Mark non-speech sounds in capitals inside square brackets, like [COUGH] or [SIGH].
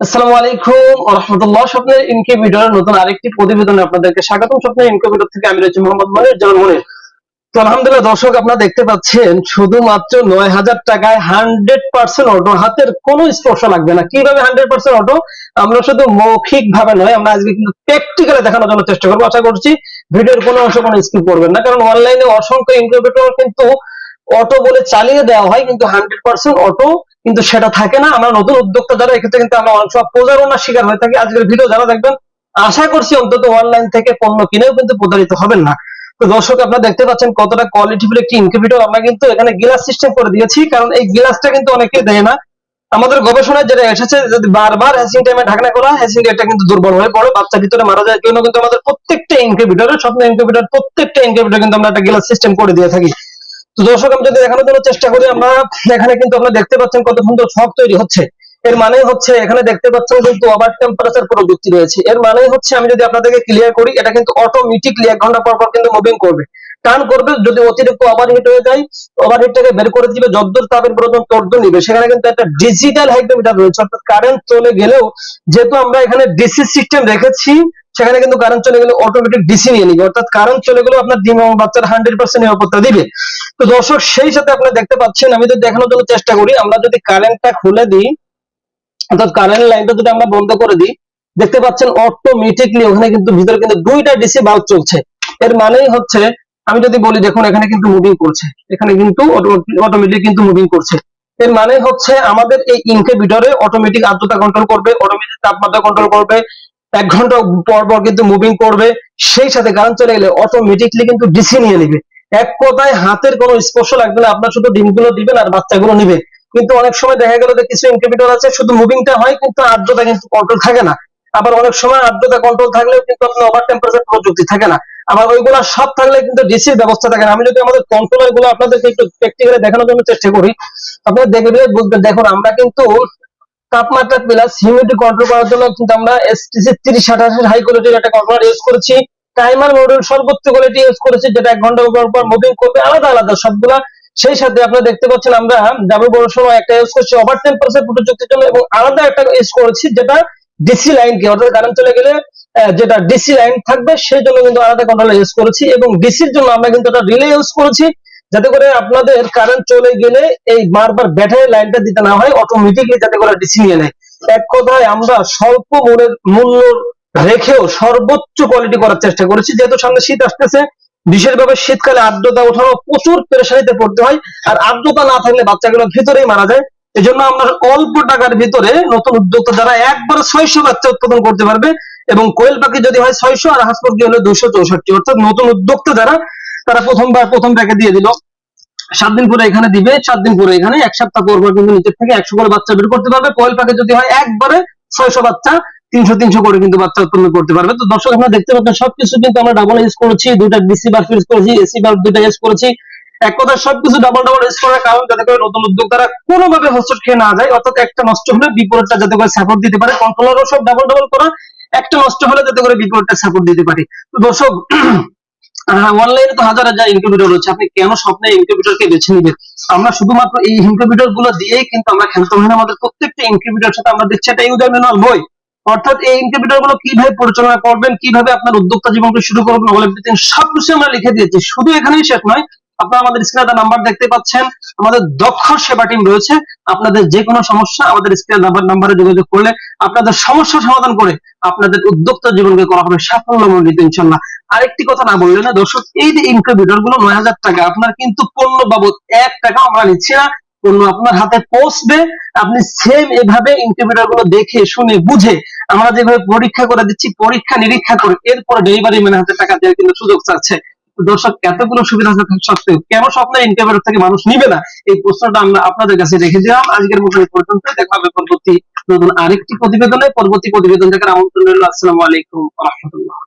আসসালামু আলাইকুম রাহমাতুল্লাহ স্বপ্নের ইনকিউবেটরের নতুন আরেকটি প্রতিবেদনে আপনাদেরকে স্বাগতম। স্বপ্নের থেকে আমি রয়েছি মোহাম্মদ মনির মনির। তো আলহামদুলিল্লাহ দর্শক, আপনারা দেখতে পাচ্ছেন, শুধুমাত্র নয় হাজার টাকায় হান্ড্রেড পার্সেন্ট অটো হাতের কোনো স্পর্শ লাগবে না। কীভাবে হান্ড্রেড পার্সেন্ট অটো? আমরা শুধু মৌখিক ভাবে নয়, আমরা আজকে কিন্তু প্র্যাকটিক্যালি দেখানোর জন্য চেষ্টা করব। আশা করছি ভিডিওর কোনো অংশ কোনো স্কিপ করবেন না, কারণ অনলাইনে অসংখ্য ইনকিউবেটর কিন্তু অটো বলে চালিয়ে দেওয়া হয়, কিন্তু হান্ড্রেড পার্সেন্ট অটো কিন্তু সেটা থাকে না। আমরা নতুন উদ্যোক্তা যারা, এক্ষেত্রে কিন্তু আমরা অনেক সময় প্রতারণার শিকার হয়ে থাকি। আজকের ভিডিও যারা দেখবেন, আশা করছি অন্তত অনলাইন থেকে পণ্য কিনেও কিন্তু প্রতারিত হবেন না। তো দর্শক, আপনারা দেখতে পাচ্ছেন কতটা কোয়ালিটিফুল একটি ইনকিউবেটর আমরা কিন্তু এখানে গ্লাস সিস্টেম করে দিয়েছি, কারণ এই গ্লাসটা কিন্তু অনেকে দেয় না। আমাদের গবেষণায় যেটা এসেছে, যদি বারবার হ্যাসিং টাইমে ঢাকনা করা হ্যাসিং এটা কিন্তু দুর্বল হয়ে পড়ে, বাচ্চা ভিতরে মারা যায় জন্য কিন্তু আমাদের প্রত্যেকটা ইনকিউবেটরের স্বপ্ন ইনকিউবেটর প্রত্যেকটা ইনকিউবেটর কিন্তু আমরা একটা গ্লাস সিস্টেম করে দিয়ে থাকি। তো দর্শক, আমি যদি দেখানোর জন্য চেষ্টা করি, আমরা এখানে কিন্তু আপনারা দেখতে পাচ্ছেন কত সুন্দর শখ তৈরি হচ্ছে। এর মানে হচ্ছে, এখানে দেখতে পাচ্ছেন কিন্তু ওভার টেম্পারেচার প্রযুক্তি রয়েছে। এর মানে হচ্ছে, আমি যদি আপনাদেরকে ক্লিয়ার করি, এটা কিন্তু অটোমেটিকলি এক ঘণ্টা পর পর কিন্তু মুভিং করবে। টার্ন করবে, যদি অতিরিক্ত ওভারহিট হয়ে যায় ওভারহিটটাকে বের করে দিবে, যদ্দূর তাপের প্রয়োজন তদ্দূর নিবে। সেখানে কিন্তু একটা ডিজিটাল হাইড্রোমিটার রয়েছে, অর্থাৎ কারেন্ট চলে গেলেও, যেহেতু আমরা এখানে ডিসি সিস্টেম রেখেছি সেখানে কিন্তু কারেন্ট চলে গেলে অটোমেটিক ডিসি নিয়ে নিবে। অর্থাৎ কারেন্ট চলে গেলেও আপনার ডিম এবং বাচ্চার হান্ড্রেড পার্সেন্ট নিরাপত্তা দিবে। তো দর্শক, সেই সাথে আপনারা দেখতে পাচ্ছেন, আমি যদি দেখানোর জন্য চেষ্টা করি, আমরা যদি কারেন্টটা খুলে দিই, অর্থাৎ কারেন্ট লাইনটা যদি আমরা বন্ধ করে দিই, দেখতে পাচ্ছেন অটোমেটিকলি ওখানে কিন্তু ভিতরে কিন্তু দুইটা ডিসি বাল্ব চলছে। এর মানেই হচ্ছে আমি যদি বলি, দেখুন, এখানে কিন্তু মুভিং করছে। এখানে কিন্তু অটোমেটিক কিন্তু মুভিং করছে। এর মানে হচ্ছে আমাদের এই ইনকিউবেটরে অটোমেটিক আর্দ্রতা কন্ট্রোল করবে অটোমেটিক তাপমাত্রা কন্ট্রোল করবে, এক ঘণ্টা পর পর কিন্তু মুভিং করবে। সেই সাথে কারেন্ট চলে গেলে অটোমেটিকলি কিন্তু ডিসি নিয়ে নিবে। এক কথায় হাতের কোনো স্পর্শ লাগবে না, আপনার শুধু ডিমগুলো দিবেন আর বাচ্চাগুলো নিবে। কিন্তু অনেক সময় দেখা গেল যে কিছু ইনকিউবেটর আছে, শুধু মুভিংটা হয়, কিন্তু আর্দ্রতা কিন্তু কন্ট্রোল থাকে না। আবার অনেক সময় আর্দ্রতা কন্ট্রোল থাকলেও কিন্তু আপনার ওভার টেম্পারেচার প্রযুক্তি থাকে না। আবার ওইগুলা সব থাকলে কিন্তু ডিসির ব্যবস্থা থাকে না। আমি যদি আমাদের কন্ট্রোলারগুলো আপনাদেরকে একটু প্র্যাকটিক্যালি দেখানোর জন্য চেষ্টা করি আপনারা দেখবে বুঝবেন। দেখুন, আমরা কিন্তু তাপমাত্রা প্লাস হিউমিডিটি কন্ট্রোল করার জন্য কিন্তু আমরা এসটিসি তিরিশ আঠাশের হাই কোয়ালিটির একটা কন্ট্রোলার ইউজ করেছি। টাইমার মডেল সর্বোচ্চ কোয়ালিটি ইউজ করেছি, যেটা এক ঘণ্টা পর পর মুভিং করবে, আলাদা আলাদা সবগুলা। সেই সাথে আপনারা দেখতে পাচ্ছেন আমরা ডাবল বড় সময় একটা ইউজ করছি। ওভার টেম্পারেচার প্রযুক্তির জন্য এবং আলাদা একটা ইউজ করেছি, যেটা ডিসি লাইন কি, অর্থাৎ কারেন্ট চলে গেলে যেটা ডিসি লাইন থাকবে, সেই জন্য কিন্তু আলাদা কন্ট্রোলার ইউজ করেছি এবং ডিসির জন্য আমরা কিন্তু একটা রিলে ইউজ করেছি যাতে করে আপনাদের কারেন্ট চলে গেলে এই বারবার ব্যাটারি লাইনটা দিতে না হয় অটোমেটিকলি যাতে করে ডিসি নিয়ে নেয়। এক কথায় আমরা স্বল্প মূল্যের মূল্য রেখেও সর্বোচ্চ কোয়ালিটি করার চেষ্টা করেছি, যেহেতু সামনে শীত আসতেছে, বিশেষভাবে শীতকালে আর্দ্রতা ওঠানো প্রচুর পেরেশানিতে পড়তে হয়, আর আর্দ্রতা না থাকলে বাচ্চাগুলো ভিতরেই মারা যায়। এজন্য আমরা অল্প টাকার ভিতরে নতুন উদ্যোক্তা যারা একবারে ছয়শো বাচ্চা উৎপাদন করতে পারবে এবং কোয়েল পাখি যদি হয় ছয়শো আর হাঁস মুরগি হলে দুশো চৌষট্টি। অর্থাৎ নতুন উদ্যোক্তা যারা, তারা প্রথমবার, প্রথম প্যাকে দিয়ে দিল। সাত দিন পরে এখানে দিবে, সাত দিন পরে এখানে এক সপ্তাহ পর পর কিন্তু নিচের থেকে একশো করে বাচ্চা বের করতে পারবে। কোয়েল পাখি যদি হয় একবারে ছয়শো বাচ্চা, তিনশো তিনশো করে কিন্তু বাচ্চা উৎপন্ন করতে পারবে। তো দর্শক আপনারা দেখতে পাচ্ছেন, সবকিছু কিন্তু আমরা ডাবল ইউজ করেছি, দুইটা ডিসি বাল্ব ইউজ করেছি এসি বাল্ব দুইটা ইউজ করেছি। এক কথা সবকিছু ডাবল ডাবল ইউজ করার কারণ যাতে করে নতুন উদ্যোক্তারা কোনোভাবে হোস্টেল খেয়ে না যায়, অর্থাৎ একটা নষ্ট হলে বিপরীতটা যাতে করে সাপোর্ট দিতে পারে কন্ট্রোলারও সব ডাবল ডাবল করা, একটা নষ্ট হলে যাতে করে বিপরীতটা সাপোর্ট দিতে পারে। তো দর্শক [CLEARS THROAT] অনলাইনে তো হাজার হাজার ইনকিউবেটর রয়েছে, আপনি কেন স্বপ্নে ইনকিউবেটরকে বেছে নিবেন? আমরা শুধুমাত্র এই ইনকিউবেটরগুলো দিয়েই কিন্তু আমরা খেলতে হয় না, আমাদের প্রত্যেকটা ইনকিউবেটর সাথে আমরা দিচ্ছি একটা ইউজার ম্যানুয়াল বই। অর্থাৎ এই ইনকিউবেটরগুলো কীভাবে পরিচালনা করবেন, কীভাবে আপনার উদ্যোক্তা জীবনকে শুরু করবেন বলে সবকিছু আমরা লিখে দিয়েছি। শুধু এখানেই শেষ নয় আপনারা আমাদের স্ক্রিনে নাম্বার দেখতে পাচ্ছেন, আমাদের দক্ষ সেবা টিম রয়েছে। আপনাদের যে কোনো সমস্যা, আমাদের স্ক্রিনে নাম্বার নাম্বারে যোগাযোগ করলে আপনাদের সমস্যা সমাধান করে আপনাদের উদ্যোক্তা জীবনকে করা হবে সাফল্যমণ্ডিত, ইনশাল্লাহ। আরেকটি কথা না বললে না, দর্শক, এই যে ইনকিউবেটরগুলো, নয় হাজার টাকা, আপনার কিন্তু পণ্য বাবদ এক টাকা আমরা নিচ্ছি না। পণ্য আপনার হাতে পৌঁছবে। আপনি সেম এভাবে ইনকিউবেটরগুলো দেখে, শুনে, বুঝে আমরা যেভাবে পরীক্ষা করে দিচ্ছি পরীক্ষা নিরীক্ষা করে, এরপর ডেলিভারি ম্যানের হাতে টাকা দেওয়ার কিন্তু সুযোগ চাচ্ছে। দর্শক, এতগুলো সুবিধা থাকা সত্ত্বেও কেন স্বপ্নের ইনকামের থেকে মানুষ নিবে না? এই প্রশ্নটা আমরা আপনাদের কাছে রেখে দিলাম। আজকের মতো এই পর্যন্ত। দেখা হবে পরবর্তী নতুন আরেকটি প্রতিবেদনে। পরবর্তী প্রতিবেদন দেখার আমন্ত্রণ রইল। আসসালামু আলাইকুম রহমতুল্লাহ।